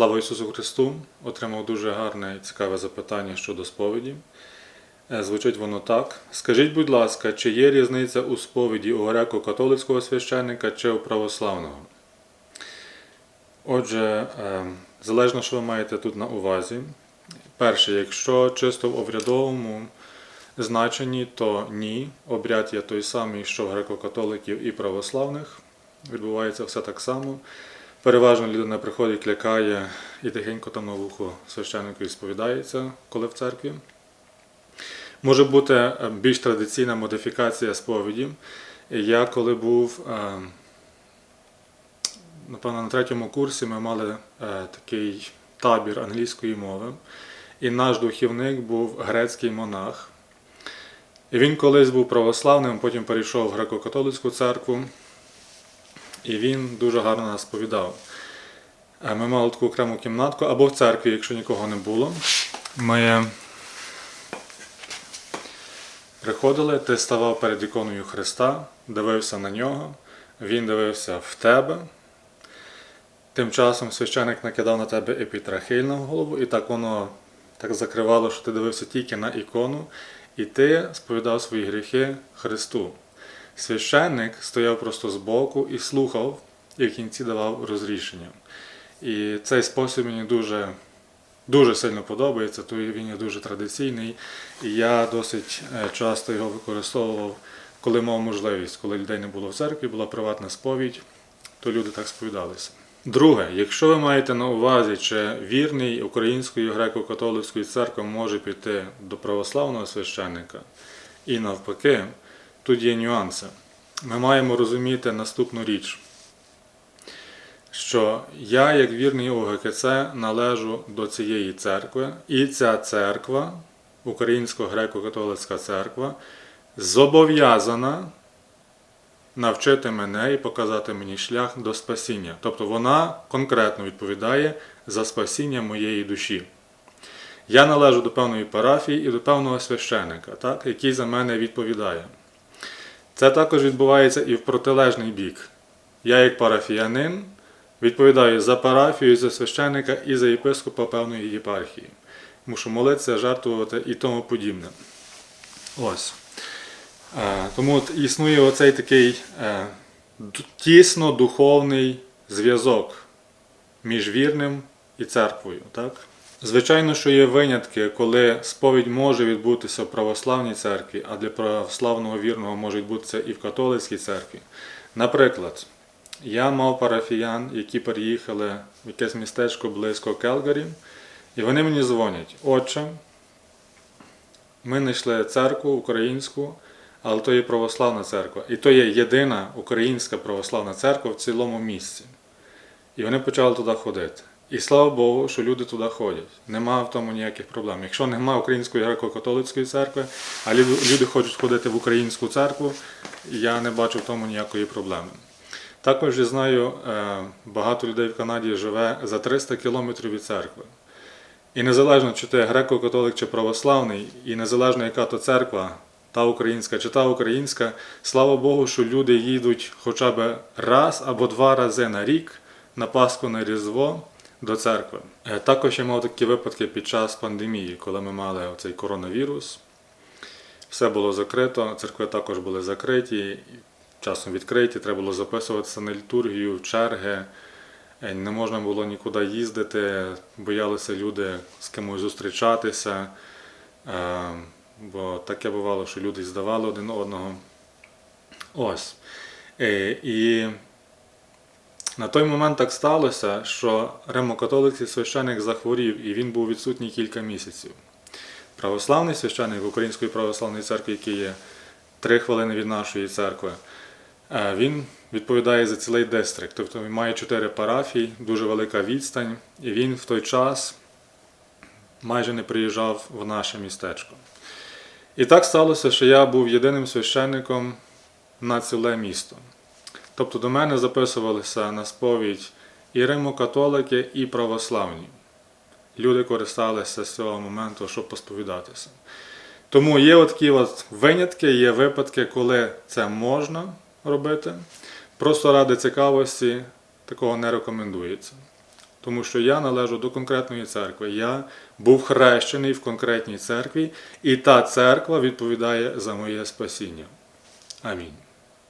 Слава Ісусу Христу! Отримав дуже гарне і цікаве запитання щодо сповіді. Е, Звучить воно так. Скажіть, будь ласка, чи є різниця у сповіді у греко-католицького священника чи у православного? Отже, е, залежно, що ви маєте тут на увазі. Перше, якщо чисто в обрядовому значенні, то ні. Обряд є той самий, що в греко-католиків і православних. Відбувається все так само. Переважно людина приходить, клякає і тихенько там на вухо священнику сповідається, коли в церкві. Може бути е, більш традиційна модифікація сповіді. Я коли був, е, напевно, на третьому курсі ми мали е, такий табір англійської мови, і наш духівник був грецький монах. І він колись був православним, потім перейшов в греко-католицьку церкву. І він дуже гарно нас сповідав. Е, Ми мали таку окрему кімнатку або в церкві, якщо нікого не було. Ми приходили, ти ставав перед іконою Христа, дивився на нього, він дивився в тебе. Тим часом священик накидав на тебе епітрахиль голову, і так воно так закривало, що ти дивився тільки на ікону, і ти сповідав свої гріхи Христу. Священник стояв просто збоку і слухав, і в кінці давав розрішення. І цей спосіб мені дуже, дуже сильно подобається, то він є дуже традиційний, і я досить е, часто його використовував, коли мав можливість, коли людей не було в церкві, була приватна сповідь, то люди так сповідалися. Друге, якщо ви маєте на увазі, чи вірний української греко-католицької церкви може піти до православного священника, і навпаки, тут є нюанси. Ми маємо розуміти наступну річ, що я, як вірний ОГКЦ, належу до цієї церкви, і ця церква, Українсько-греко-католицька церква, зобов'язана навчити мене і показати мені шлях до спасіння. Тобто вона конкретно відповідає за спасіння моєї душі. Я належу до певної парафії і до певного священика, так, який за мене відповідає. Це також відбувається і в протилежний бік. Я, як парафіянин, відповідаю за парафію, за священника і за єпископа певної єпархії. Мушу молитися, жертвувати і тому подібне. Ось. Е, Тому от існує оцей такий е, тісно духовний зв'язок між вірним і церквою. Так? Звичайно, що є винятки, коли сповідь може відбутися в православній церкві, а для православного вірного може відбутися і в католицькій церкві. Наприклад, я мав парафіян, які переїхали в якесь містечко близько Келгарі, і вони мені дзвонять, отче, ми знайшли церкву українську, але то є православна церква. І то є єдина українська православна церква в цілому місці. І вони почали туди ходити. І слава Богу, що люди туди ходять. Нема в тому ніяких проблем. Якщо нема української греко-католицької церкви, а люди хочуть ходити в українську церкву, я не бачу в тому ніякої проблеми. Також я знаю, е, багато людей в Канаді живе за 300 кілометрів від церкви. І незалежно, чи ти греко-католик чи православний, і незалежно, яка то церква, та українська чи та українська, слава Богу, що люди їдуть хоча б раз або два рази на рік на Пасху на Різдво до церкви. Е, Також я мав такі випадки під час пандемії, коли ми мали цей коронавірус. Все було закрито, церкви також були закриті, часом відкриті, треба було записуватися на літургію, черги. Е, Не можна було нікуди їздити, боялися люди з кимось зустрічатися. Е, Бо таке бувало, що люди здавали один одного. Ось. І на той момент так сталося, що римокатолицький священик захворів і він був відсутній кілька місяців. Православний священик Української православної церкви, який є три хвилини від нашої церкви, е, він відповідає за цілий дистрикт. Тобто він має чотири парафії, дуже велика відстань, і він в той час майже не приїжджав в наше містечко. І так сталося, що я був єдиним священником на ціле місто. Тобто до мене записувалися на сповідь і римокатолики, і православні. Люди користалися з цього моменту, щоб посповідатися. Тому є такі от винятки, є випадки, коли це можна робити. Просто ради цікавості такого не рекомендується. тому що я належу до конкретної церкви. Я був хрещений в конкретній церкві, і та церква відповідає за моє спасіння. Амінь.